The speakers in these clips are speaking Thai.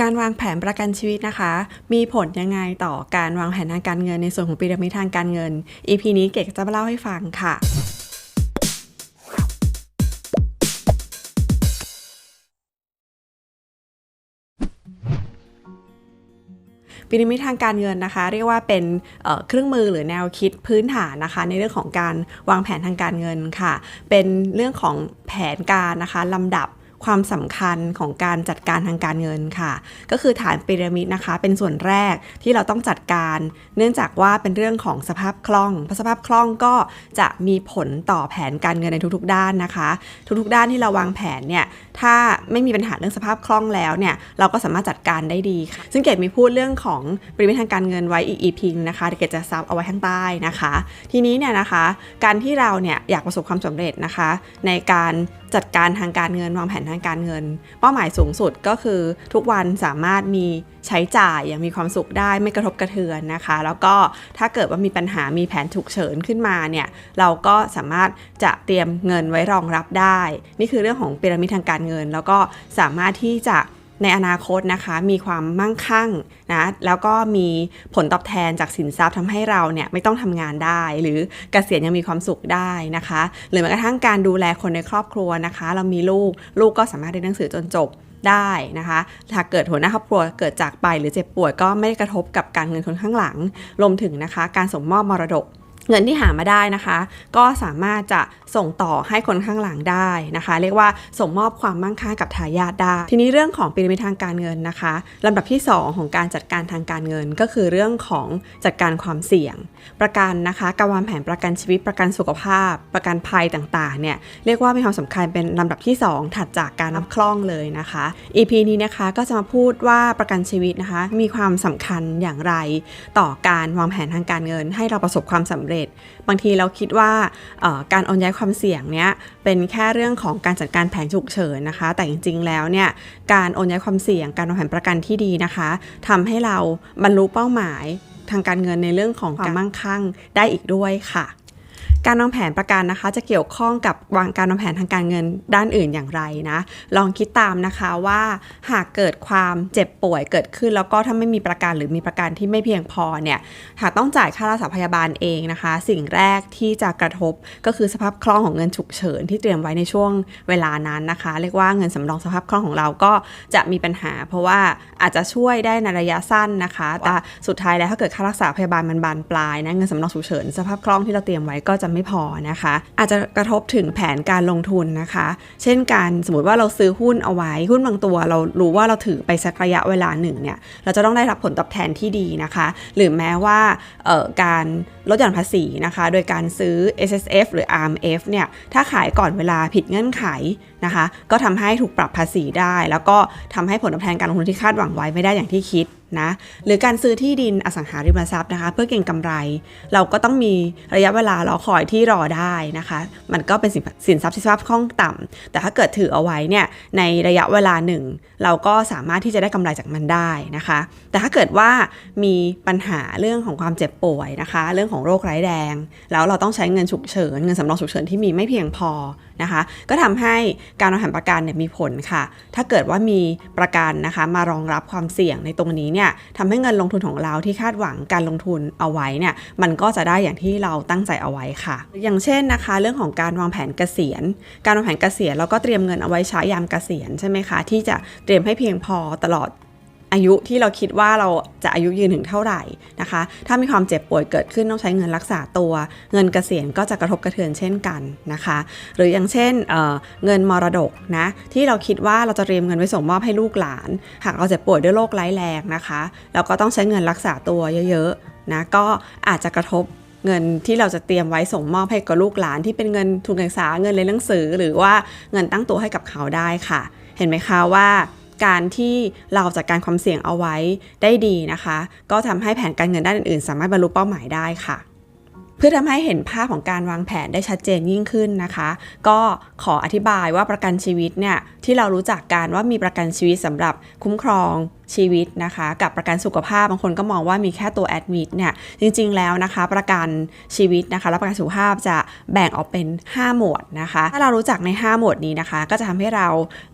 การวางแผนประกันชีวิตนะคะ มีผลยังไงต่อการวางแผนทางการเงินในส่วนของพีระมิดทางการเงิน EP นี้เก๋จะมาเล่าให้ฟังค่ะพีระมิดทางการเงินนะคะ เรียกว่าเป็นเเครื่องมือหรือแนวคิดพื้นฐานนะคะ ในเรื่องของการวางแผนทางการเงินค่ะ เป็นเรื่องของแผนการนะคะลำดับ ความสำคัญของการจัดการทางการเงินค่ะ ก็คือฐานพีระมิดนะคะ เป็นส่วนแรกที่เราต้องจัดการ เนื่องจากว่าเป็นเรื่องของสภาพคล่องเพราะสภาพคล่องก็จะมีผลต่อแผนการเงินในทุกๆ ด้านนะคะ ทุกๆ ด้านที่เราวางแผนเนี่ยถ้าไม่มีปัญหาเรื่องสภาพคล่องแล้วเนี่ยเราก็สามารถจัดการได้ดีค่ะซึ่งเกดมีพูดเรื่องของปริมาณทางการเงินไว้อีก EP นึงนะคะเดี๋ยวเกดจะซับเอาไว้ข้างใต้นะคะ ทีนี้เนี่ยนะคะ การที่เราเนี่ยอยากประสบความสำเร็จนะคะ ในการจัดการทางการเงินวางแผนทางการเงิน เป้าหมายสูงสุดก็คือทุกวันสามารถมีใช้จ่ายอย่างมีความสุขได้ไม่กระทบกระเทือนนะคะ แล้วก็ถ้าเกิดว่ามีปัญหามีแผนฉุกเฉินขึ้นมาเนี่ยเราก็สามารถจะเตรียมเงินไว้รองรับได้ นี่คือเรื่องของพีระมิดทางการเงิน แล้วก็สามารถที่จะ ในอนาคตนะคะมีความมั่งคั่งนะแล้วก็มีผลตอบแทนจากสินทรัพย์ทำให้เราเนี่ยไม่ต้องทำงานได้ หรือเกษียณยังมีความสุขได้นะคะหรือแม้กระทั่งการดูแลคนในครอบครัวนะคะ เรามีลูกลูกก็สามารถเรียนหนังสือจนจบได้นะคะถ้าเกิดหัวหน้าครอบครัวเกิดจากไปหรือเจ็บป่วยก็ไม่ได้กระทบกับการเงินคนข้างหลังรวมถึงนะคะ การส่งมอบมรดก เงินที่หามาได้นะคะ ก็สามารถจะส่งต่อให้คนข้างหลังได้นะคะ เรียกว่าส่งมอบความมั่งคั่งกับทายาทได้ ทีนี้เรื่องของปีระมิดทางการเงินนะคะลำดับที่ 2 ของการจัดการทางการเงิน ก็คือเรื่องของจัดการความเสี่ยง ประกันนะคะการวางแผนประกันชีวิตประกันสุขภาพ ประกันภัยต่างๆเนี่ยเรียกว่ามีความสำคัญเป็นลำดับที่ 2 ถัดจากการนับคล่องเลยนะคะ EP นี้นะคะก็จะมาพูดว่าประกันชีวิตนะคะ มีความสำคัญอย่างไร ต่อการวางแผนทางการเงิน ให้เราประสบความสำเร็จบางทีเราคิดว่าเอ่อการโอนย้ายความเสี่ยงเนี้ยเป็นแค่เรื่องของการจัดการแผนฉุกเฉินนะคะ แต่จริงๆแล้วเนี่ยการโอนย้ายความเสี่ยง การวางแผนประกันที่ดีนะคะทำให้เราบรรลุเป้าหมายทางการเงินในเรื่องของความมั่งคั่งได้อีกด้วยค่ะ การวางแผนประกันนะคะ จะเกี่ยวข้องกับวางการวางแผนทางการเงินด้านอื่นอย่างไรนะ ลองคิดตามนะคะว่าหากเกิดความเจ็บป่วยเกิดขึ้น แล้วก็ถ้าไม่มีประกันหรือมีประกันที่ไม่เพียงพอเนี่ยหากต้องจ่ายค่ารักษาพยาบาลเองนะคะ สิ่งแรกที่จะกระทบก็คือสภาพคล่องของเงินฉุกเฉินที่เตรียมไว้ในช่วงเวลานั้นนะคะ เรียกว่าเงินสำรองสภาพคล่องของเราก็จะมีปัญหา เพราะว่าอาจจะช่วยได้ในระยะสั้นนะคะ แต่สุดท้ายแล้วถ้าเกิดค่ารักษาพยาบาลมันบานปลายนะเงินสำรองฉุกเฉินสภาพคล่องที่เราเตรียมไว้ก็จะไม่พอนะคะ อาจจะกระทบถึงแผนการลงทุนนะคะ เช่นการสมมติว่าเราซื้อหุ้นเอาไว้หุ้นบางตัว เรารู้ว่าเราถือไปสักระยะเวลาหนึ่งเนี่ยเราจะต้องได้รับผลตอบแทนที่ดีนะคะ หรือแม้ว่าการลดหย่อนภาษีนะคะ โดยการซื้อ S S F หรือ R M F เนี่ย ถ้าขายก่อนเวลาผิดเงื่อนไขนะคะ ก็ทำให้ถูกปรับภาษีได้ แล้วก็ทำให้ผลตอบแทนการลงทุนที่คาดหวังไว้ไม่ได้อย่างที่คิดนะหรือการซื้อที่ดินอสังหาริมทรัพย์นะคะ เพื่อเก็งกำไร เราก็ต้องมีระยะเวลารอคอยที่รอได้นะคะ มันก็เป็นสินสนทรัพย์ที่สภาพคล่องต่ำแต่ถ้าเกิดถือเอาไว้เนี่ยในระยะเวลาหนึ่ง เราก็สามารถที่จะได้กำไรจากมันได้นะคะ แต่ถ้าเกิดว่ามีปัญหาเรื่องของความเจ็บป่วยนะคะ เรื่องของโรคร้ายแรง แล้วเราต้องใช้เงินฉุกเฉินเงินสำรองฉุกเฉินที่มีไม่เพียงพอนะคะ ก็ทำให้การวางแผนประกันเนี่ยมีผลค่ะ ถ้าเกิดว่ามีประกันนะคะมารองรับความเสี่ยงในตรงนี้เนี่ยทำให้เงินลงทุนของเราที่คาดหวังการลงทุนเอาไว้เนี่ยมันก็จะได้อย่างที่เราตั้งใจเอาไว้ค่ะ อย่างเช่นนะคะ เรื่องของการวางแผนเกษียณ การวางแผนเกษียณเราก็เตรียมเงินเอาไว้ใช้ยามเกษียณใช่ไหมคะที่จะเตรียมให้เพียงพอตลอด อายุที่เราคิดว่าเราจะอายุยืนถึงเท่าไหร่นะคะ ถ้ามีความเจ็บป่วยเกิดขึ้นต้องใช้เงินรักษาตัว เงินเกษียณก็จะกระทบกระเทือนเช่นกันนะคะ หรืออย่างเช่นเเงินมรดกนะที่เราคิดว่าเราจะเตรียมเงินไว้ส่งมอบให้ลูกหลาน หากเราเจ็บป่วยด้วยโรคร้ายแรงนะคะเราก็ต้องใช้เงินรักษาตัวเยอะๆนะก็อาจจะกระทบเงินที่เราจะเตรียมไว้ส่งมอบให้กับลูกหลานที่เป็นเงินทุนการศึกษาเงินเรียนหนังสือ หรือว่าเงินตั้งตัวให้กับเขาได้ค่ะ เห็นไหมคะว่า การที่เราจัดการความเสี่ยงเอาไว้ได้ดีนะคะ ก็ทำให้แผนการเงินด้านอื่นๆ สามารถบรรลุเป้าหมายได้ค่ะ เพื่อทำให้เห็นภาพของการวางแผนได้ชัดเจนยิ่งขึ้นนะคะ ก็ขออธิบายว่าประกันชีวิตเนี่ยที่เรารู้จักกันว่ามีประกันชีวิตสำหรับคุ้มครอง ชีวิตนะคะ กับประกันสุขภาพบางคนก็มองว่ามีแค่ตัวแอดมิดเนี่ยจริงๆแล้วนะคะ ประกันชีวิตนะคะ และประกันสุขภาพจะแบ่งออกเป็น 5 หมวดนะคะ ถ้าเรารู้จักใน 5 หมวดนี้นะคะ ก็จะทำให้เรา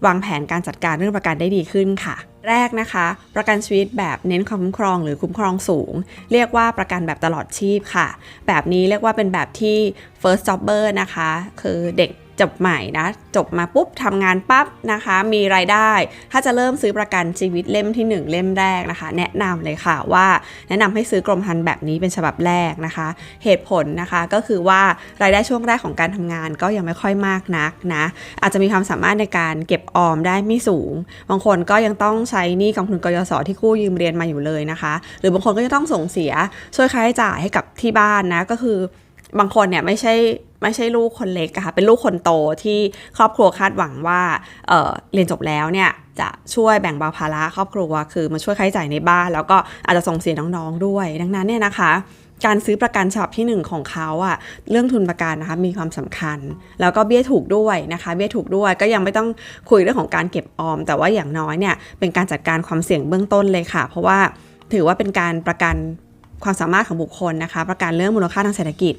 วางแผนการจัดการเรื่องประกันได้ดีขึ้นค่ะแรกนะคะ ประกันชีวิตแบบเน้นความคุ้มครองหรือคุ้มครองสูง เรียกว่าประกันแบบตลอดชีพค่ะ แบบนี้เรียกว่าเป็นแบบที่ first jobber นะคะ คือเด็ก จบใหม่นะ จบมาปุ๊บทำงานปั๊บนะคะ มีรายได้ ถ้าจะเริ่มซื้อประกันชีวิตเล่มที่ 1 เล่มแรกนะคะ แนะนำเลยค่ะว่าแนะนำให้ซื้อกรมธรรม์แบบนี้เป็นฉบับแรกนะคะ เหตุผลนะคะก็คือว่ารายได้ช่วงแรกของการทำงานก็ยังไม่ค่อยมากนักนะ อาจจะมีความสามารถในการเก็บออมได้ไม่สูง บางคนก็ยังต้องใช้หนี้กองทุนกยศที่กู้ยืมเรียนมาอยู่เลยนะคะ หรือบางคนก็จะต้องส่งเสียช่วยค่าใช้จ่ายให้กับที่บ้านนะก็คือ บางคนเนี่ยไม่ใช่ไม่ใช่ลูกคนเล็กอะค่ะเป็นลูกคนโตที่ครอบครัวคาดหวังว่าเเรียนจบแล้วเนี่ยจะช่วยแบ่งเบาภาระครอบครัวคือมาช่วยค่าใช้จ่ายในบ้าน แล้วก็อาจจะส่งเสียน้องๆด้วย ดังนั้นเนี่ยนะคะการซื้อประกันฉบับที่ 1 ของเขาอะเรื่องทุนประกันนะคะมีความสำคัญ แล้วก็เบี้ยถูกด้วยนะคะ เบี้ยถูกด้วยก็ยังไม่ต้องคุยเรื่องของการเก็บออม แต่ว่าอย่างน้อยเนี่ยเป็นการจัดการความเสี่ยงเบื้องต้นเลยค่ะ เพราะว่าถือว่าเป็นการประกัน ความสามารถของบุคคลนะคะ ประกันเรื่องมูลค่าทางเศรษฐกิจ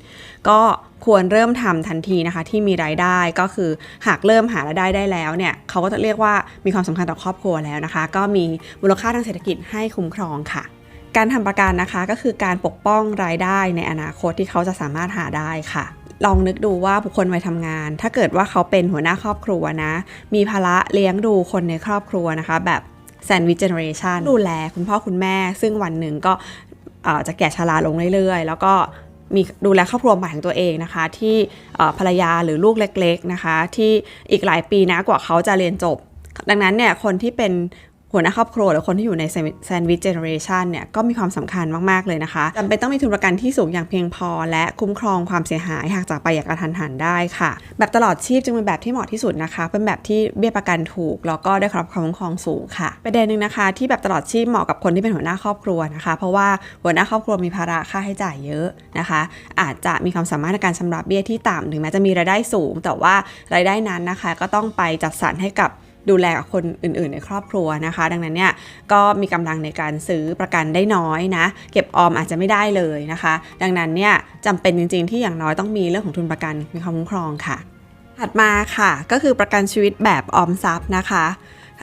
ก็ควรเริ่มทำทันทีนะคะ ที่มีรายได้ก็คือหากเริ่มหารายได้ได้แล้วเนี่ยเขาก็จะเรียกว่ามีความสำคัญต่อครอบครัวแล้วนะคะ ก็มีมูลค่าทางเศรษฐกิจให้คุ้มครองค่ะ การทำประกันนะคะก็คือการปกป้องรายได้ในอนาคตที่เขาจะสามารถหาได้ค่ะลองนึกดูว่าบุคคลวัยทำงาน ถ้าเกิดว่าเขาเป็นหัวหน้าครอบครัวนะ มีภาระเลี้ยงดูคนในครอบครัวนะคะ แบบแซนด์วิชเจเนอเรชันดูแลคุณพ่อคุณแม่ ซึ่งวันหนึ่งก็ จะแก่ชราลงเรื่อยๆ แล้วก็มีดูแลครอบครัวใหม่ของตัวเองนะคะ ที่ภรรยาหรือลูกเล็ก ๆนะคะ ที่อีกหลายปีนะกว่าเขาจะเรียนจบ ดังนั้นเนี่ยคนที่เป็น หัวหน้าครอบครัวหรือคนที่อยู่ในแซนด์วิชเจเนอเรชันเนี่ยก็มีความสำคัญมาก ๆ เลยนะคะจำเป็นต้องมีทุนประกันที่สูงอย่างเพียงพอ และคุ้มครองความเสียหายหากจากไปอย่างกระทันหันได้ค่ะ แบบตลอดชีพจึงเป็นแบบที่เหมาะที่สุดนะคะ เป็นแบบที่เบี้ยประกันถูก แล้วก็ได้รับความคุ้มครองสูงค่ะ ประเด็นหนึ่งนะคะ ที่แบบตลอดชีพเหมาะกับคนที่เป็นหัวหน้าครอบครัวนะคะ เพราะว่าหัวหน้าครอบครัวมีภาระค่าใช้จ่ายเยอะนะคะ อาจจะมีความสามารถในการชำระเบี้ยที่ต่ำถึงแม้จะมีรายได้สูง แต่ว่ารายได้นั้นนะคะ ก็ต้องไปจัดสรรให้กับ ดูแลกับคนอื่นๆ ในครอบครัวนะคะ ดังนั้นเนี่ยก็มีกำลังในการซื้อประกันได้น้อยนะ เก็บออมอาจจะไม่ได้เลยนะคะ ดังนั้นเนี่ยจำเป็นจริงๆที่อย่างน้อยต้องมีเรื่องของทุนประกันมีความคุ้มครองค่ะ ถัดมาค่ะ ก็คือประกันชีวิตแบบออมทรัพย์นะคะ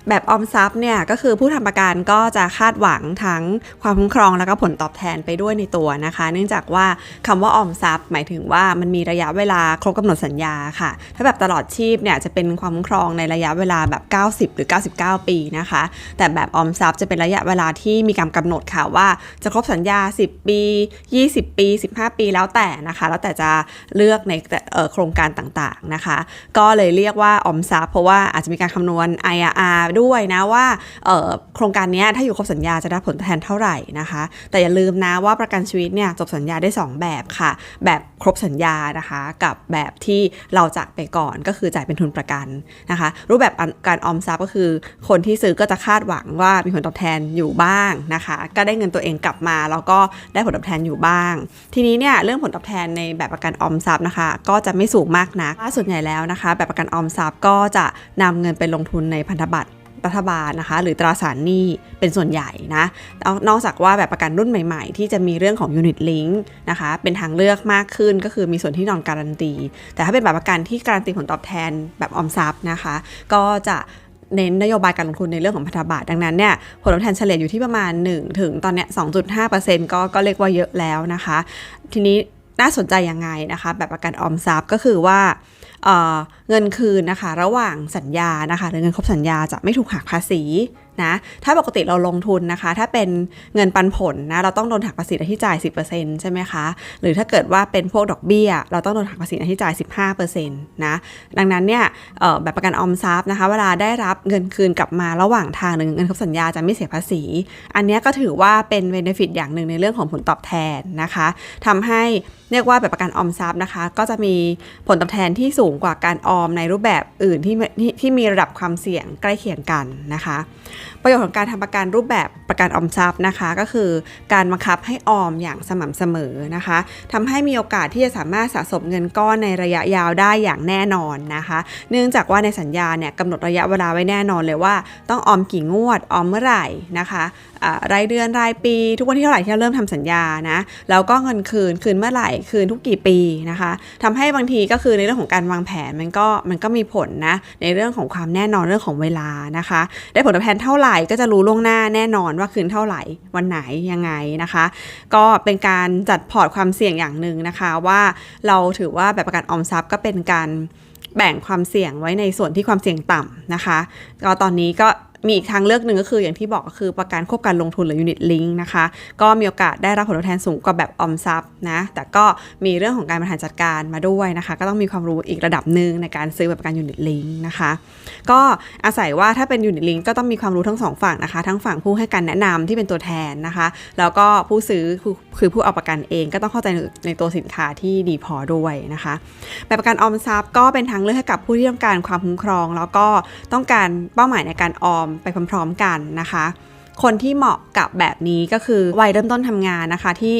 แบบออมทรัพย์เนี่ยก็คือผู้ทำประกันก็จะคาดหวังทั้งความคุ้มครองแล้วก็ผลตอบแทนไปด้วยในตัวนะคะ เนื่องจากว่าคำว่าออมทรัพย์ หมายถึงว่ามันมีระยะเวลาครบกำหนดสัญญาค่ะ ถ้าแบบตลอดชีพเนี่ยจะเป็นความคุ้มครองในระยะเวลาแบบ 90 หรือ 99 ปีนะคะ แต่แบบออมทรัพย์จะเป็นระยะเวลาที่มีการกำหนดค่ะว่าจะครบสัญญา 10 ปี 20 ปี 15 ปีแล้วแต่นะคะ แล้วแต่จะเลือกในโครงการต่างๆนะคะ ก็เลยเรียกว่าออมทรัพย์เพราะว่าอาจจะมีการคำนวณ IRR ด้วยนะว่าโครงการนี้ถ้าอยู่ครบสัญญาจะได้ผลตอบแทนเท่าไหร่นะคะ แต่อย่าลืมนะว่าประกันชีวิตเนี่ยจบสัญญาได้ 2 แบบค่ะ แบบครบสัญญานะคะ กับแบบที่เราจากไปก่อนก็คือจ่ายเป็นทุนประกันนะคะ รูปแบบการออมทรัพย์ก็คือ คนที่ซื้อก็จะคาดหวังว่ามีผลตอบแทนอยู่บ้างนะคะ ก็ได้เงินตัวเองกลับมาแล้วก็ได้ผลตอบแทนอยู่บ้าง ทีนี้เนี่ยเรื่องผลตอบแทนในแบบประกันออมทรัพย์นะคะ ก็จะไม่สูงมากนักส่วนใหญ่แล้วนะคะ แบบประกันออมทรัพย์ก็จะนำเงินไปลงทุนในพันธบัตร รัฐบาลนะคะ หรือตราสารหนี้เป็นส่วนใหญ่นะนอกจากว่าแบบประกันรุ่นใหม่ๆ ที่จะมีเรื่องของ Unit Link นะคะเป็นทางเลือกมากขึ้นก็คือมีส่วนที่นอนการันตี แต่ถ้าเป็นแบบประกันที่การันตีผลตอบแทนแบบออมทรัพย์นะคะ ก็จะเน้นนโยบายการลงทุนในเรื่องของพันธบัตรดังนั้นเนี่ยผลตอบแทนเฉลี่ยอยู่ที่ประมาณ 1 ถึงตอนเนี้ย2.5%ก็ก็เรียกว่าเยอะแล้วนะคะ ทีนี้น่าสนใจยังไงนะคะ แบบประกันออมทรัพย์ก็คือว่า เงินคืนนะคะ ระหว่างสัญญานะคะหรือเงินครบสัญญาจะไม่ถูกหักภาษี นะถ้าปกติเราลงทุนนะคะ ถ้าเป็นเงินปันผลนะเราต้องโดนหักภาษีที่จ่าย 10%ใช่ไหมคะ หรือถ้าเกิดว่าเป็นพวกดอกเบี้ย เราต้องโดนหักภาษีที่จ่าย 15%นะดังนั้นเนี่ยแบบประกันออมทรัพย์นะคะ เวลาได้รับเงินคืนกลับมาระหว่างทางหนึ่งเงินครบสัญญาจะไม่เสียภาษี อันนี้ก็ถือว่าเป็นเบนฟิตอย่างหนึ่งในเรื่องของผลตอบแทนนะคะทำให้เรียกว่าแบบประกันออมทรัพย์นะคะ ก็จะมีผลตอบแทนที่สูงกว่าการออมในรูปแบบอื่นที่ที่ที่มีระดับความเสี่ยงใกล้เคียงกันนะคะประโยชน์ของการทำประกันรูปแบบประกันออมทรัพย์นะคะ ก็คือการบังคับให้ออมอย่างสม่ำเสมอนะคะทำให้มีโอกาสที่จะสามารถสะสมเงินก้อนในระยะยาวได้อย่างแน่นอนนะคะ เนื่องจากว่าในสัญญาเนี่ยกำหนดระยะเวลาไว้แน่นอนเลยว่า ต้องออมกี่งวดออมเมื่อไหร่นะคะรายเดือนรายปี ทุกวันที่เท่าไหร่ที่เราเริ่มทำสัญญานะแล้วก็เงินคืนคืนเมื่อไหร่คืนทุกกี่ปีนะคะทำให้บางทีก็คือในเรื่องของการวางแผนมันก็มันก็มีผลนะในเรื่องของความแน่นอนเรื่องของเวลานะคะ ได้ผลตอบแทนเท่าไหร่ก็จะรู้ล่วงหน้าแน่นอนว่าคืนเท่าไหร่วันไหนยังไงนะคะ ก็เป็นการจัดพอร์ตความเสี่ยงอย่างหนึ่งนะคะว่าเราถือว่าแบบประกันออมทรัพย์ก็เป็นการแบ่งความเสี่ยงไว้ในส่วนที่ความเสี่ยงต่ำนะคะ ก็ตอนนี้ก็ มีอีกทางเลือกหนึ่งก็คืออย่างที่บอกก็คือประกันควบการลงทุนหรือ unit link นะคะ ก็มีโอกาสได้รับผลตอบแทนสูงกว่าแบบออมทรัพย์นะ แต่ก็มีเรื่องของการบริหารจัดการมาด้วยนะคะ ก็ต้องมีความรู้อีกระดับหนึ่งในการซื้อแบบประกัน unit link นะคะ ก็อาศัยว่าถ้าเป็น unit link ก็ต้องมีความรู้ทั้งสองฝั่งนะคะ ทั้งฝั่งผู้ให้การแนะนำที่เป็นตัวแทนนะคะ แล้วก็ผู้ซื้อคือผู้เอาประกันเองก็ต้องเข้าใจในในตัวสินค้าที่ดีพอด้วยนะคะแบบประกันออมทรัพย์ก็เป็นทางเลือกให้กับผู้ที่ต้องการความคุ้มครอง แล้วก็ต้องการเป้าหมายในการออมไปพร้อมๆกันนะคะ คนที่เหมาะกับแบบนี้ก็คือวัยเริ่มต้นทำงานนะคะ ที่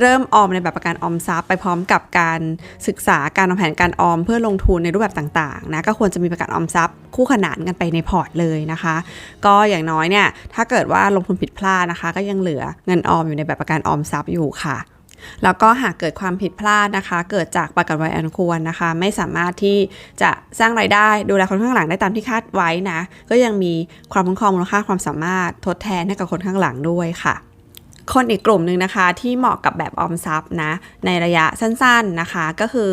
เริ่มออมในแบบประกันออมทรัพย์ไปพร้อมกับการศึกษาการวางแผนการออมเพื่อลงทุนในรูปแบบต่างๆนะก็ควรจะมีประกันออมทรัพย์คู่ขนานกันไปในพอร์ตเลยนะคะ ก็อย่างน้อยเนี่ยถ้าเกิดว่าลงทุนผิดพลาดนะคะ ก็ยังเหลือเงินออมอยู่ในแบบประกันออมทรัพย์อยู่ค่ะ แล้วก็หากเกิดความผิดพลาดนะคะ เกิดจากประกันไวัยอันควรนะคะ ไม่สามารถที่จะสร้างรายได้ดูแลคนข้างหลังได้ตามที่คาดไว้นะ ก็ยังมีความคุ้มครองมูลค่าความสามารถทดแทนให้กับคนข้างหลังด้วยค่ะคนอีกกลุ่มหนึ่งนะคะที่เหมาะกับแบบออมทรัพย์นะในระยะสั้นๆนะคะ ก็คือ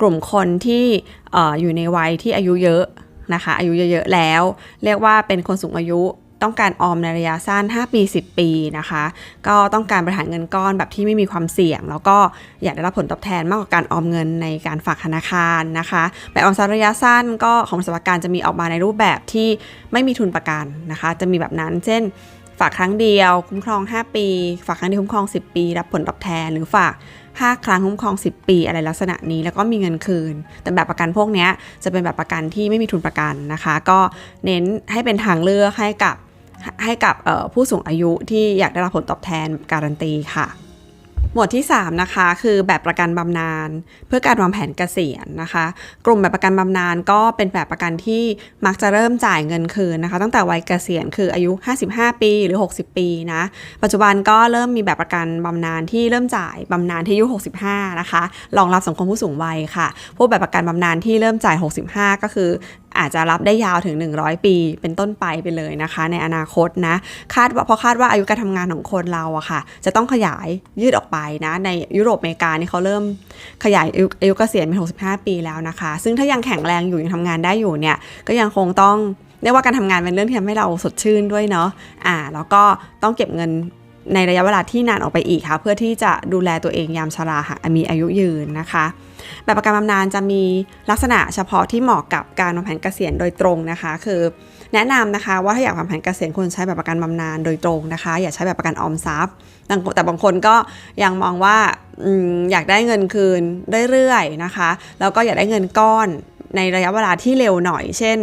กลุ่มคนที่อออยู่ในวัยที่อายุเยอะนะคะ อายุเยอะๆแล้ว เรียกว่าเป็นคนสูงอายุ ต้องการออมในระยะสั้น 5 ปี 10 ปีนะคะ ก็ต้องการบริหารเงินก้อนแบบที่ไม่มีความเสี่ยง แล้วก็อยากได้รับผลตอบแทนมากกว่าการออมเงินในการฝากธนาคารนะคะแบบออมทรัพย์ระยะสั้นก็ของสวัสดิการจะมีออกมาในรูปแบบที่ไม่มีทุนประกันนะคะ จะมีแบบนั้น เช่น ฝากครั้งเดียวคุ้มครอง 5 ปี ฝากครั้งเดียวคุ้มครอง 10 ปี รับผลตอบแทนหรือฝาก5ครั้งคุ้มครอง 10 ปีอะไรลักษณะนี้แล้วก็มีเงินคืน แต่แบบประกันพวกนี้จะเป็นแบบประกันที่ไม่มีทุนประกันนะคะ ก็เน้นให้เป็นทางเลือกให้กับ ให้กับผู้สูงอายุที่อยากได้รับผลตอบแทนการันตีค่ะ หมวดที่ 3 นะคะคือแบบประกันบำนาญเพื่อการวางแผนเกษียณนะคะ กลุ่มแบบประกันบำนาญก็เป็นแบบประกันที่มักจะเริ่มจ่ายเงินคืนนะคะ ตั้งแต่วัยเกษียณคืออายุ 55 ปีหรือ 60 ปีนะปัจจุบันก็เริ่มมีแบบประกันบำนาญที่เริ่มจ่ายบำนาญที่อายุ 65 นะคะรองรับสังคมผู้สูงวัยค่ะ พวกแบบประกันบำนาญที่เริ่มจ่าย 65 ก็คือ อาจจะรับได้ยาวถึง 100 ปี เป็นต้นไปไปเลยนะคะ ในอนาคตนะคาดว่าเพราะคาดว่าอายุการทำงานของคนเราอะค่ะ จะต้องขยายยืดออกไปนะ ในยุโรปอเมริกานี่เขาเริ่มขยายอายุอายุเกษียณเป็น65 ปีแล้วนะคะ ซึ่งถ้ายังแข็งแรงอยู่ยังทำงานได้อยู่เนี่ยก็ยังคงต้องเรียกว่าการทำงานเป็นเรื่องที่ทำให้เราสดชื่นด้วยเนาะอ่าแล้วก็ต้องเก็บเงินในระยะเวลาที่นานออกไปอีกค่ะ เพื่อที่จะดูแลตัวเองยามชราหากมีอายุยืนนะคะ แบบประกันบำนาญจะมีลักษณะเฉพาะที่เหมาะกับการวางแผนเกษียณโดยตรงนะคะ คือแนะนำนะคะว่าถ้าอยากวางแผนเกษียณควรใช้แบบประกันบำนาญโดยตรงนะคะ อย่าใช้แบบประกันออมทรัพย์ แต่บางคนก็ยังมองว่าอยากได้เงินคืนเรื่อยๆนะคะ แล้วก็อยากได้เงินก้อนในระยะเวลาที่เร็วหน่อย เช่น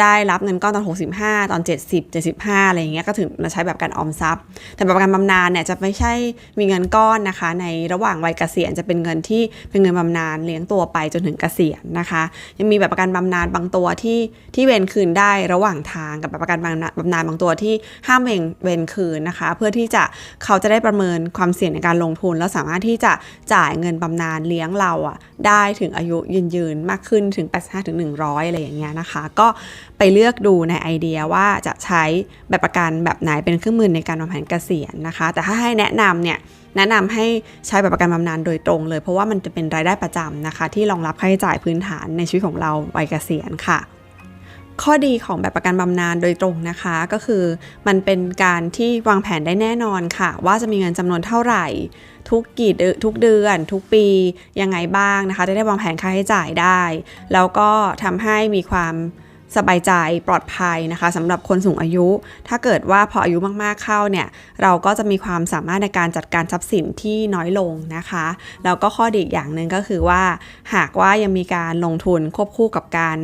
ได้รับเงินก้อนตอน 65 ตอน 70 75 อะไรอย่างเงี้ยก็ถึงมาใช้แบบการออมทรัพย์ แต่แบบกันบำนาญเนี่ยจะไม่ใช่มีเงินก้อนนะคะ ในระหว่างวัยเกษียณจะเป็นเงินที่เป็นเงินบำนาญเลี้ยงตัวไปจนถึงเกษียณนะคะ ยังมีแบบประกันบำนาญบางตัวที่ที่เวนคืนได้ระหว่างทางกับแบบประกันบำนาญบำนาญบางตัวที่ห้ามเวนเวนคืนนะคะ เพื่อที่จะเขาจะได้ประเมินความเสี่ยงในการลงทุน แล้วสามารถที่จะจ่ายเงินบำนาญเลี้ยงเราอะได้ถึงอายุยืนยืนๆมากขึ้นถึง85ถึง100อะไรอย่างเงี้ยนะคะก็ไปเลือกดูในไอเดียว่าจะใช้แบบประกันแบบไหนเป็นเครื่องมือในการวางแผนเกษียณนะคะ แต่ถ้าให้แนะนำเนี่ยแนะนำให้ใช้แบบประกันบำนาญโดยตรงเลย เพราะว่ามันจะเป็นรายได้ประจำนะคะ ที่รองรับค่าใช้จ่ายพื้นฐานในชีวิตของเราวัยเกษียณค่ะ ข้อดีของแบบประกันบำนาญโดยตรงนะคะ ก็คือมันเป็นการที่วางแผนได้แน่นอนค่ะ ว่าจะมีเงินจำนวนเท่าไหร่ ทุกกี่ดทุกเดือน ทุกปียังไงบ้างนะคะจะได้วางแผนค่าใช้จ่ายได้ แล้วก็ทำให้มีความ สบายใจปลอดภัยนะคะสำหรับคนสูงอายุ ถ้าเกิดว่าพออายุมากๆเข้าเนี่ยเราก็จะมีความสามารถในการจัดการทรัพย์สินที่น้อยลงนะคะแล้วก็ข้อดีอีกอย่างหนึ่งก็คือว่า หากว่ายังมีการลงทุนควบคู่กับการ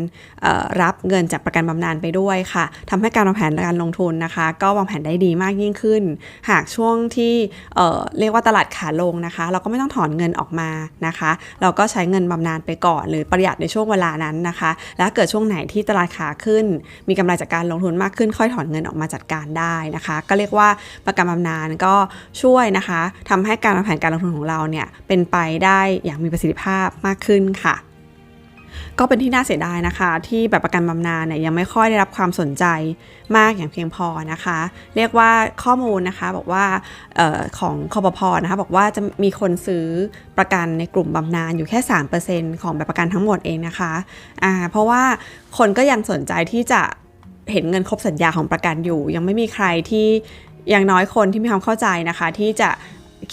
รับเงินจากประกันบำนาญไปด้วยค่ะทำให้การวางแผนการลงทุนนะคะ ก็วางแผนได้ดีมากยิ่งขึ้น หากช่วงที่เเรียกว่าตลาดขาลงนะคะ เราก็ไม่ต้องถอนเงินออกมานะคะ เราก็ใช้เงินบำนาญไปก่อน หรือประหยัดในช่วงเวลานั้นนะคะ แล้วเกิดช่วงไหนที่ตลาดขาขึ้น มีกำไรจากการลงทุนมากขึ้น ค่อยถอนเงินออกมาจัดการได้นะคะ ก็เรียกว่าประกันบำนาญก็ช่วยนะคะทำให้การวางแผนการลงทุนของเราเนี่ยเป็นไปได้อย่างมีประสิทธิภาพมากขึ้นค่ะ ก็เป็นที่น่าเสียดายนะคะ ที่แบบประกันบำนาญเนี่ยยังไม่ค่อยได้รับความสนใจมากอย่างเพียงพอนะคะ เรียกว่าข้อมูลนะคะบอกว่าออของคอปพนะคะบอกว่าจะมีคนซื้อประกันในกลุ่มบำนาญอยู่แค่ 3%ของแบบประกันทั้งหมดเองนะคะอ่าเพราะว่าคนก็ยังสนใจที่จะเห็นเงินครบสัญญาของประกันอยู่ ยังไม่มีใครที่ย่างน้อยคนที่มีความเข้าใจนะคะ ที่จะ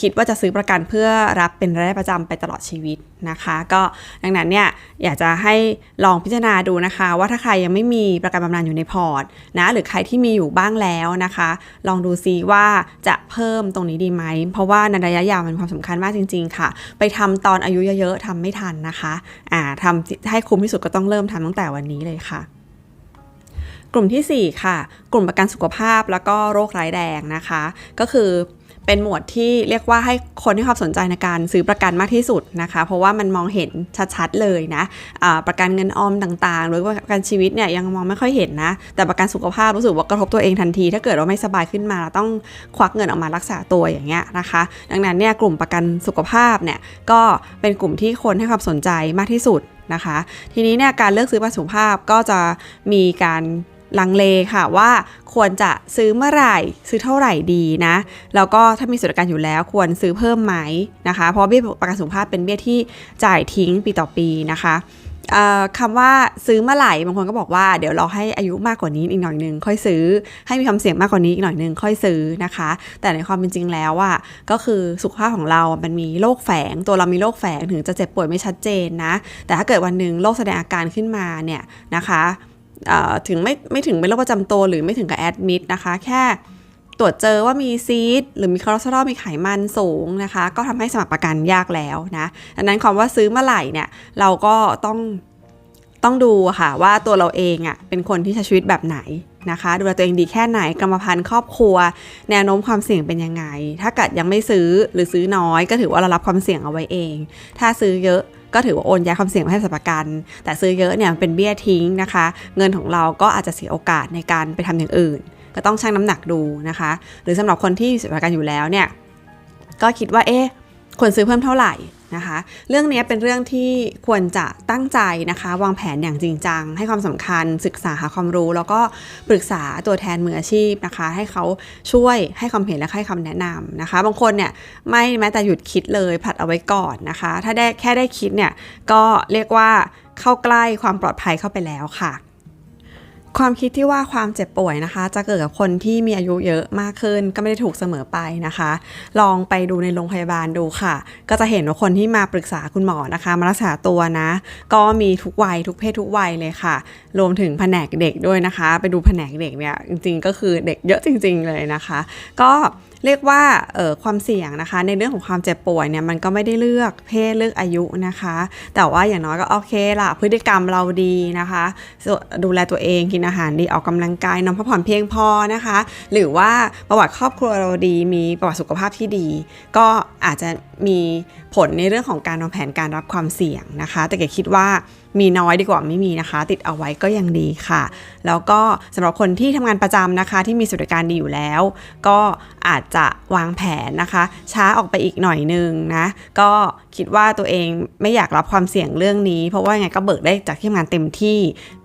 คิดว่าจะซื้อประกันเพื่อรับเป็นรายได้ประจำไปตลอดชีวิตนะคะ ก็ดังนั้นเนี่ยอยากจะให้ลองพิจารณาดูนะคะ ว่าถ้าใครยังไม่มีประกันบำนาญอยู่ในพอร์ตนะหรือใครที่มีอยู่บ้างแล้วนะคะ ลองดูซิว่าจะเพิ่มตรงนี้ดีไหม เพราะว่าในระยะยาวมันความสำคัญมากจริง ๆ ค่ะ ไปทำตอนอายุเยอะๆทำไม่ทันนะคะอ่าทำให้คุ้มที่สุดก็ต้องเริ่มทำตั้งแต่วันนี้เลยค่ะกลุ่มทีสี่ 4 ค่ะ กลุ่มประกันสุขภาพแล้วก็โรคร้ายแรงนะคะ ก็คือ เป็นหมวดที่เรียกว่าให้คนให้ความสนใจในการซื้อประกันมากที่สุดนะคะ เพราะว่ามันมองเห็นชัดๆเลยนะอ่าประกันเงินออมต่างๆ หรือว่าประกันชีวิตเนี่ยยังมองไม่ค่อยเห็นนะ แต่ประกันสุขภาพรู้สึกว่ากระทบตัวเองทันที ถ้าเกิดว่าไม่สบายขึ้นมาเราต้องควักเงินออกมารักษาตัวอย่างเงี้ยนะคะ ดังนั้นเนี่ยกลุ่มประกันสุขภาพเนี่ยก็เป็นกลุ่มที่คนให้ความสนใจมากที่สุดนะคะ ทีนี้เนี่ยการเลือกซื้อประกันสุขภาพก็จะมีการ ลังเลค่ะว่าควรจะซื้อเมื่อไหร่ ซื้อเท่าไหร่ดีนะ แล้วก็ถ้ามีส่วนประกันอยู่แล้วควรซื้อเพิ่มไหมนะคะ เพราะเบี้ยประกันสุขภาพเป็นเบี้ยที่จ่ายทิ้งปีต่อปีนะคะคำว่าซื้อเมื่อไหร่บางคนก็บอกว่าเดี๋ยวรอให้อายุมากกว่านี้อีกหน่อยนึงค่อยซื้อ ให้มีความเสี่ยงมากกว่านี้อีกหน่อยนึงค่อยซื้อนะคะ แต่ในความเป็นจริงแล้วอะก็คือสุขภาพของเรา มันมีโรคแฝง ตัวเรามีโรคแฝงถึงจะเจ็บป่วยไม่ชัดเจนนะ แต่ถ้าเกิดวันหนึ่งโรคแสดงอาการขึ้นมาเนี่ยนะคะ ถึงไม่ไม่ถึงเป็นโรคประจำตัวหรือไม่ถึงกับแอดมิดนะคะ แค่ตรวจเจอว่ามีซีดหรือมีคอเลสเตอรอลมีไขมันสูงนะคะ ก็ทำให้สมัครประกันยากแล้วนะดังนั้นความว่าซื้อเมื่อไหร่เนี่ยเราก็ต้องต้องดูค่ะว่าตัวเราเองอะ่ะเป็นคนที่ใช้ชีวิตแบบไหนนะคะ ดูแลตัวเองดีแค่ไหนกรรมพันธุ์ครอบครัว แนวโน้มความเสี่ยงเป็นยังไง ถ้าเกิดยังไม่ซื้อหรือซื้อน้อย ก็ถือว่าเรารับความเสี่ยงเอาไว้เอง ถ้าซื้อเยอะ ก็ถือว่าโอนย้ายความเสี่ยงมาให้สถาประกัน แต่ซื้อเยอะเนี่ยเป็นเบี้ยทิ้งนะคะ เงินของเราก็อาจจะเสียโอกาสในการไปทำอย่างอื่น ก็ต้องชั่งน้ำหนักดูนะคะ หรือสำหรับคนที่มีสิทธิประกันอยู่แล้วเนี่ยก็คิดว่าเอ๊ะ ควรซื้อเพิ่มเท่าไหร่นะคะ เรื่องนี้เป็นเรื่องที่ควรจะตั้งใจนะคะ วางแผนอย่างจริงจัง ให้ความสำคัญศึกษาหาความรู้ แล้วก็ปรึกษาตัวแทนมืออาชีพนะคะ ให้เขาช่วยให้ความเห็นและให้คำแนะนำนะคะ บางคนเนี่ยไม่แม้แต่หยุดคิดเลยผัดเอาไว้ก่อนนะคะ ถ้าได้แค่ได้คิดเนี่ยก็เรียกว่าเข้าใกล้ความปลอดภัยเข้าไปแล้วค่ะ ความคิดที่ว่าความเจ็บป่วยนะคะ จะเกิดกับคนที่มีอายุเยอะมากขึ้น ก็ไม่ได้ถูกเสมอไปนะคะ ลองไปดูในโรงพยาบาลดูค่ะ ก็จะเห็นว่าคนที่มาปรึกษาคุณหมอนะคะ มารักษาตัวนะ ก็มีทุกวัยทุกเพศทุกวัยเลยค่ะ รวมถึงแผนกเด็กด้วยนะคะ ไปดูแผนกเด็กเนี่ยจริง ๆ ก็คือเด็กเยอะจริง ๆ เลยนะคะ ก็ เรียกว่าเออความเสี่ยงนะคะ ในเรื่องของความเจ็บป่วยเนี่ยมันก็ไม่ได้เลือกเพศเลือกอายุนะคะ แต่ว่าอย่างน้อยก็โอเคล่ะพฤติกรรมเราดีนะคะ ดูแลตัวเองกินอาหารดีออกกำลังกายนอนพักผ่อนเพียงพอนะคะ หรือว่าประวัติครอบครัวเราดี มีประวัติสุขภาพที่ดี ก็อาจจะมีผลในเรื่องของการวางแผนการรับความเสี่ยงนะคะ แต่เก๋คิดว่า มีน้อยดีกว่าไม่มีนะคะ ติดเอาไว้ก็ยังดีค่ะ แล้วก็สำหรับคนที่ทำงานประจำนะคะ ที่มีสวัสดิการดีอยู่แล้ว ก็อาจจะวางแผนนะคะ ช้าออกไปอีกหน่อยนึงนะ ก็คิดว่าตัวเองไม่อยากรับความเสี่ยงเรื่องนี้ เพราะว่าไงก็เบิกได้จากที่ทำงานเต็มที่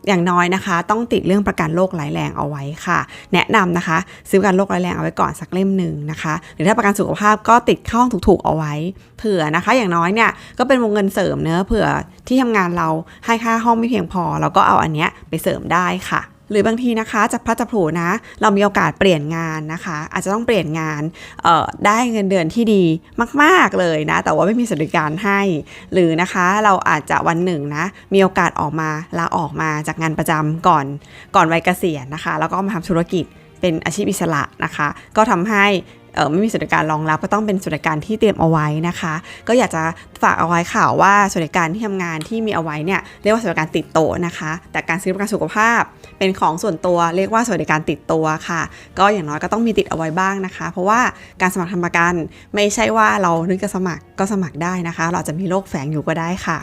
อย่างน้อยนะคะ ต้องติดเรื่องประกันโรคร้ายแรงเอาไว้ค่ะ แนะนำนะคะ ซื้อประกันโรคร้ายแรงเอาไว้ก่อนสักเล่มหนึ่งนะคะ หรือถ้าประกันสุขภาพก็ติดเข้าห้องถูกๆเอาไว้ เผื่อนะคะ อย่างน้อยเนี่ยก็เป็นวงเงินเสริมเนอะเผื่อที่ทำงานเราให้ค่าห้องไม่เพียงพอ เราก็เอาอันเนี้ยไปเสริมได้ค่ะ หรือบางทีนะคะจะพลัดจะผลูนะ เรามีโอกาสเปลี่ยนงานนะคะ อาจจะต้องเปลี่ยนงานได้เงินเดือนที่ดีมาก ๆเลยนะ แต่ว่าไม่มีสวัสดิการให้ หรือนะคะเราอาจจะวันหนึ่งนะมีโอกาสออกมาลาออกมาจากงานประจำก่อนก่อนวัยเกษียณนะคะ แล้วก็มาทำธุรกิจเป็นอาชีพอิสระนะคะ ก็ทำให้ ไม่มีสวัสดิการรองรับก็ต้องเป็นสวัสดิการที่เตรียมเอาไว้นะคะ ก็อยากจะฝากเอาไว้ข่าวว่าสวัสดิการที่ทำงานที่มีเอาไว้เนี่ยเรียกว่าสวัสดิการติดโต๊ะนะคะ แต่การซื้อประกันสุขภาพเป็นของส่วนตัวเรียกว่าสวัสดิการติดตัวค่ะ ก็อย่างน้อยก็ต้องมีติดเอาไว้บ้างนะคะ เพราะว่าการสมัครทำประกันไม่ใช่ว่าเรานึกจะสมัครก็สมัครได้นะคะ เราอาจจะมีโรคแฝงอยู่ก็ได้ค่ะ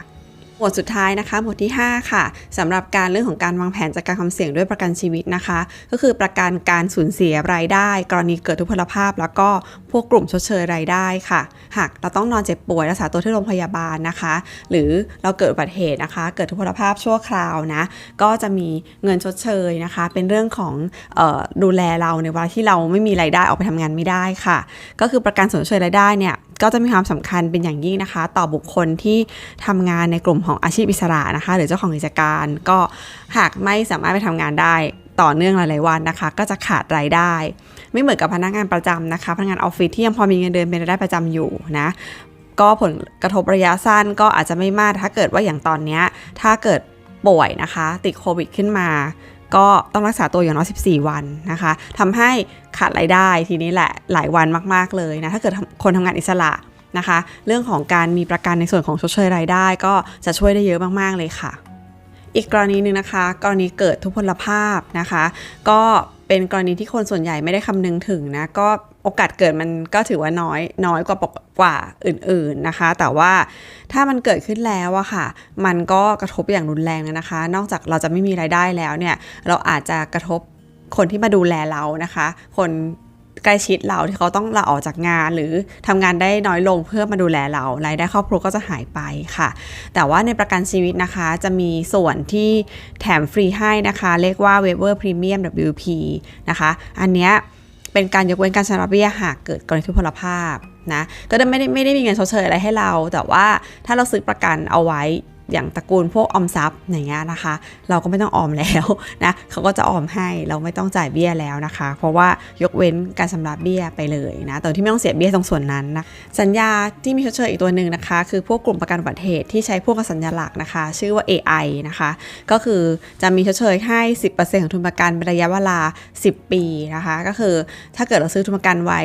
หมวดสุดท้ายนะคะหมวดที่ 5 ค่ะสำหรับการเรื่องของการวางแผนจัดการความเสี่ยงด้วยประกันชีวิตนะคะ ก็คือประกันการสูญเสียรายได้ กรณีเกิดทุพพลภาพ แล้วก็พวกกลุ่มชดเชยรายได้ค่ะ หากเราต้องนอนเจ็บป่วยรักษาตัวที่โรงพยาบาลนะคะ หรือเราเกิดอุบัติเหตุนะคะ เกิดทุพพลภาพชั่วคราวนะก็จะมีเงินชดเชยนะคะ เป็นเรื่องของออดูแลเราในเวลาที่เราไม่มีรายได้ออกไปทำงานไม่ได้ค่ะ ก็คือประกันสูญเชยรายได้เนี่ย ก็จะมีความสำคัญเป็นอย่างยิ่งนะคะ ต่อบุคคลที่ทำงานในกลุ่มของอาชีพอิสระนะคะ หรือเจ้าของกิจการก็หากไม่สามารถไปทำงานได้ต่อเนื่องหลาย ๆ วันนะคะ ก็จะขาดรายได้ ไม่เหมือนกับพนักงานประจำนะคะพนักงานออฟฟิศที่ยังพอมีเงินเดือนเป็นรายได้ประจำอยู่นะก็ผลกระทบระยะสั้นก็อาจจะไม่มากถ้าเกิดว่าอย่างตอนนี้ถ้าเกิดป่วยนะคะ ติดโควิดขึ้นมา ก็ต้องรักษาตัวอย่างน้อย 14 วันนะคะทำให้ ขาดรายได้ทีนี้แหละหลายวันมาก ๆ เลยนะ ถ้าเกิดคนทำงานอิสระนะคะ เรื่องของการมีประกันในส่วนของชดเชยรายได้ ก็จะช่วยได้เยอะมาก ๆ เลยค่ะ อีกกรณีหนึ่งนะคะ กรณีเกิดทุพพลภาพนะคะ ก็เป็นกรณีที่คนส่วนใหญ่ไม่ได้คำนึงถึงนะก็โอกาสเกิดมันก็ถือว่าน้อยน้อยกว่าปกกว่าอื่น ๆนะคะ แต่ว่าถ้ามันเกิดขึ้นแล้วอะค่ะ มันก็กระทบอย่างรุนแรงเลยนะคะ นอกจากเราจะไม่มีรายได้แล้วเนี่ย เราอาจจะกระทบ คนที่มาดูแลเรานะคะ คนใกล้ชิดเราที่เขาต้องลาออกจากงานหรือทำงานได้น้อยลงเพื่อมาดูแลเรารายได้ครอบครัวก็จะหายไปค่ะ แต่ว่าในประกันชีวิตนะคะ จะมีส่วนที่แถมฟรีให้นะคะ เรียกว่า Waiver Premium WP นะคะ อันเนี้ยเป็นการยกเว้นการชำระเบี้ยหากเกิดกรณีทุพพลภาพนะก็ไม่ได้ไม่ได้มีเงินชดเชยอะไรให้เรา แต่ว่าถ้าเราซื้อประกันเอาไว้ อย่างตระกูลพวกออมทรัพย์อย่างเงี้ยนะคะ เราก็ไม่ต้องออมแล้วนะเขาก็จะออมให้เราไม่ต้องจ่ายเบี้ยแล้วนะคะ เพราะว่ายกเว้นการชำระเบี้ยไปเลยนะแต่ที่ไม่ต้องเสียเบี้ยตรงส่วนนั้นนะสัญญาที่มีชดเชยอีกตัวหนึ่งนะคะ คือพวกกลุ่มประกันอุบัติเหตุที่ใช้พวกสัญลักษณ์นะคะ ชื่อว่า AI นะคะ ก็คือจะมีชดเชยให้ 10%ของทุนประกันเป็นระยะเวลา 10 ปีนะคะ ก็คือถ้าเกิดเราซื้อทุนประกันไว้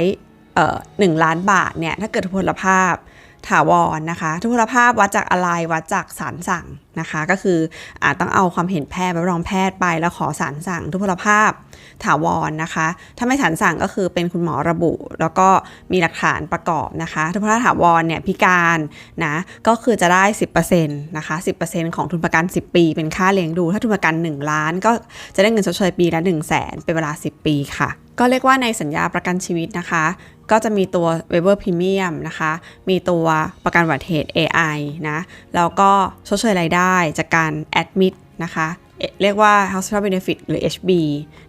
หนึ่งล้านบาทเนี่ยถ้าเกิดทุพพลภาพ ถาวรนะคะ ทุพพลภาพวัดจากอะไรวัดจากสารสั่งนะคะ ก็คืออาจต้องเอาความเห็นแพทย์ไปรองแพทย์ไปแล้วขอสารสั่ง ทุพพลภาพถาวรนะคะ ถ้าไม่สารสั่งก็คือเป็นคุณหมอระบุ แล้วก็มีหลักฐานประกอบนะคะ ทุพพลภาพถาวรเนี่ยพิการนะก็คือจะได้ 10%นะคะ10%ของทุนประกัน 10 ปี เป็นค่าเลี้ยงดู ถ้าทุนประกัน 1 ล้าน ก็จะได้เงินชดเชยปีละ1 0 0 0 0แสนเป็นเวลา 10 ปีค่ะ ก็เรียกว่าในสัญญาประกันชีวิตนะคะ ก็จะมีตัว Waiver Premium นะคะ มีตัวประกันอุบัติเหตุ AI นะ แล้วก็ชดเชยรายได้จากการ Admit นะคะ เรียกว่า Hospital Benefit หรือ HB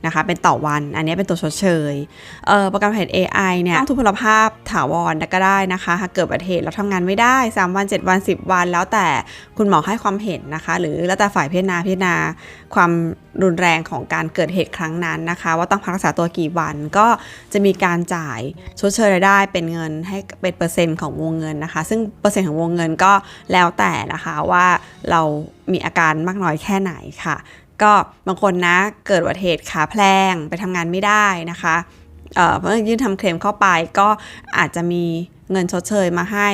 นะคะ เป็นต่อวัน อันนี้เป็นตัวชดเชยเอ่อประกันอุบัติเหตุ AI เนี่ยต้องทุพพลภาพถาวรก็ได้นะคะ หากเกิดอุบัติเหตุเราทำงานไม่ได้ 3 วัน 7 วัน 10 วัน แล้วแต่คุณหมอให้ความเห็นนะคะ หรือแล้วแต่ฝ่ายพิจารณาพิจารณาความรุนแรงของการเกิดเหตุครั้งนั้นนะคะ ว่าต้องพักรักษาตัวกี่วันก็จะมีการจ่ายชดเชยรายได้เป็นเงินให้เป็นเปอร์เซ็นต์ของวงเงินนะคะ ซึ่งเปอร์เซ็นต์ของวงเงินก็แล้วแต่นะคะว่า เรามีอาการมากน้อยแค่ไหนค่ะ ก็บางคนนะเกิดอุบัติเหตุขาแพลงไปทำงานไม่ได้นะคะเอ่อเมื่อยื่นทำเคลมเข้าไปก็อาจจะมีเงินชดเชยมาให้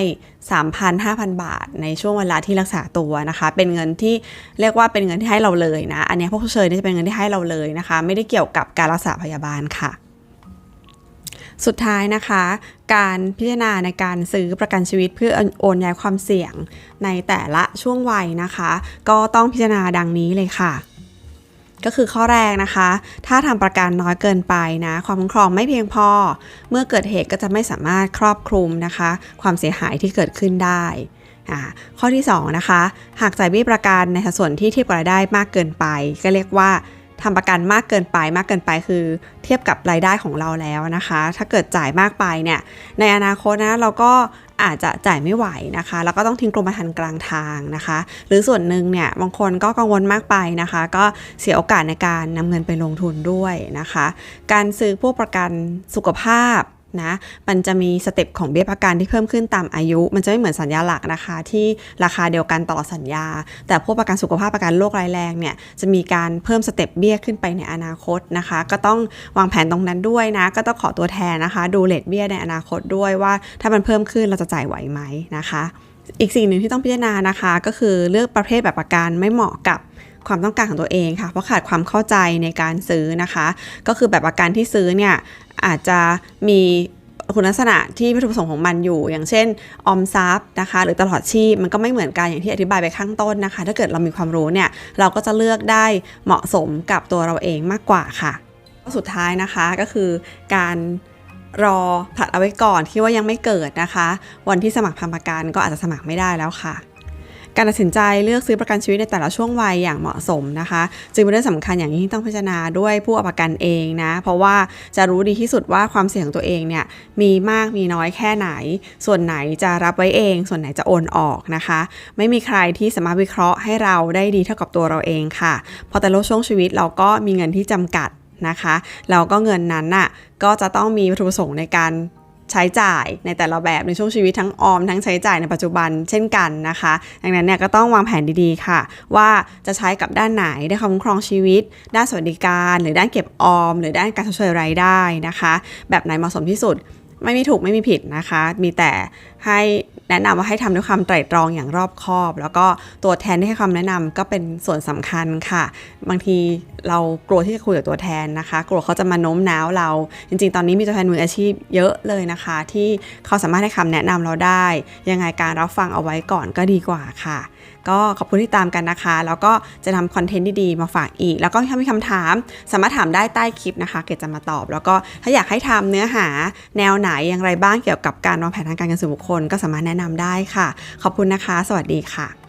3,000-5,000 บาท ในช่วงเวลาที่รักษาตัวนะคะ เป็นเงินที่เรียกว่าเป็นเงินที่ให้เราเลยนะ อันนี้พวกชดเชยนี่จะเป็นเงินที่ให้เราเลยนะคะ ไม่ได้เกี่ยวกับการรักษาพยาบาลค่ะ สุดท้ายนะคะ การพิจารณาในการซื้อประกันชีวิตเพื่อโอนย้ายความเสี่ยงในแต่ละช่วงวัยนะคะ ก็ต้องพิจารณาดังนี้เลยค่ะก็คือข้อแรกนะคะ ถ้าทำประกันน้อยเกินไปนะ ความคุ้มครองไม่เพียงพอ เมื่อเกิดเหตุก็จะไม่สามารถครอบคลุมนะคะ ความเสียหายที่เกิดขึ้นได้ ข้อที่ 2 นะคะ หากจ่ายเบี้ยประกันในสัดส่วนที่เทียบกับรายได้มากเกินไป ก็เรียกว่า ทำประกันมากเกินไปมากเกินไปคือ เทียบกับรายได้ของเราแล้วนะคะ ถ้าเกิดจ่ายมากไปเนี่ยในอนาคตนะเราก็อาจจะจ่ายไม่ไหวนะคะ แล้วก็ต้องทิ้งกรมธรรม์กลางทางนะคะ หรือส่วนหนึ่งเนี่ยบางคนก็กังวลมากไปนะคะ ก็เสียโอกาสในการนำเงินไปลงทุนด้วยนะคะ การซื้อพวกประกันสุขภาพ นะมันจะมีสเต็ปของเบี้ยประกันที่เพิ่มขึ้นตามอายุ มันจะไม่เหมือนสัญญาหลักนะคะ ที่ราคาเดียวกันตลอดสัญญา แต่พวกประกันสุขภาพประกันโรคร้ายแรงเนี่ยจะมีการเพิ่มสเต็ปเบี้ยขึ้นไปในอนาคตนะคะ ก็ต้องวางแผนตรงนั้นด้วยนะ ก็ต้องขอตัวแทนนะคะ ดูเลทเบี้ยในอนาคตด้วยว่า ถ้ามันเพิ่มขึ้นเราจะจ่ายไหวไหมนะคะ อีกสิ่งหนึ่งที่ต้องพิจารณานะคะ ก็คือเลือกประเภทแบบประกันไม่เหมาะกับ ความต้องการของตัวเองค่ะ เพราะขาดความเข้าใจในการซื้อนะคะ ก็คือแบบประกันที่ซื้อเนี่ยอาจจะมีคุณลักษณะที่วัตถุประสงค์ของมันอยู่ อย่างเช่นออมทรัพย์นะคะ หรือตลอดชีพมันก็ไม่เหมือนกันอย่างที่อธิบายไปข้างต้นนะคะ ถ้าเกิดเรามีความรู้เนี่ยเราก็จะเลือกได้เหมาะสมกับตัวเราเองมากกว่าค่ะสุดท้ายนะคะก็คือการรอผลัดเอาไว้ก่อนที่ว่ายังไม่เกิดนะคะ วันที่สมัครทำประกันก็อาจจะสมัครไม่ได้แล้วค่ะ การตัดสินใจเลือกซื้อประกันชีวิตในแต่ละช่วงวัยอย่างเหมาะสมนะคะ จึงเป็นเรื่องสำคัญอย่างยิ่งที่ต้องพิจารณาด้วยผู้เอาประกันเองนะ เพราะว่าจะรู้ดีที่สุดว่าความเสี่ยงของตัวเองเนี่ยมีมากมีน้อยแค่ไหน ส่วนไหนจะรับไว้เอง ส่วนไหนจะโอนออกนะคะ ไม่มีใครที่สามารถวิเคราะห์ให้เราได้ดีเท่ากับตัวเราเองค่ะพราะแต่ละช่วงชีวิตเราก็มีเงินที่จำกัดนะคะแล้วก็เงินนั้นน่ะก็จะต้องมีวัตถุประสงค์ในการ ใช้จ่ายในแต่ละแบบในช่วงชีวิตทั้งออมทั้งใช้จ่ายในปัจจุบันเช่นกันนะคะ ดังนั้นเนี่ยก็ต้องวางแผนดีๆค่ะ ว่าจะใช้กับด้านไหนได้ความคุ้มครองชีวิต ด้านสวัสดิการ หรือด้านเก็บออม หรือด้านการชดเชยรายได้นะคะ แบบไหนเหมาะสมที่สุดไม่มีถูกไม่มีผิดนะคะ มีแต่ ให้แนะนำว่าให้ทำด้วยความไตร่ตรองอย่างรอบคอบ แล้วก็ตัวแทนที่ให้คำแนะนำก็เป็นส่วนสำคัญค่ะ บางทีเรากลัวที่จะคุยกับตัวแทนนะคะ กลัวเขาจะมาโน้มน้าวเรา จริง ๆ ตอนนี้มีตัวแทนมืออาชีพเยอะเลยนะคะ ที่เขาสามารถให้คำแนะนำเราได้ ยังไงการรับฟังเอาไว้ก่อนก็ดีกว่าค่ะ ก็ขอบคุณที่ตามกันนะคะ แล้วก็จะทำคอนเทนต์ดีๆมาฝากอีก แล้วก็ถ้ามีคำถามสามารถถามได้ใต้คลิปนะคะ เกดจะมาตอบ แล้วก็ถ้าอยากให้ทำเนื้อหาแนวไหนอย่างไรบ้างเกี่ยวกับการวางแผนทางการเงินส่วนบุคคนก็สามารถแนะนำได้ค่ะ ขอบคุณนะคะ สวัสดีค่ะ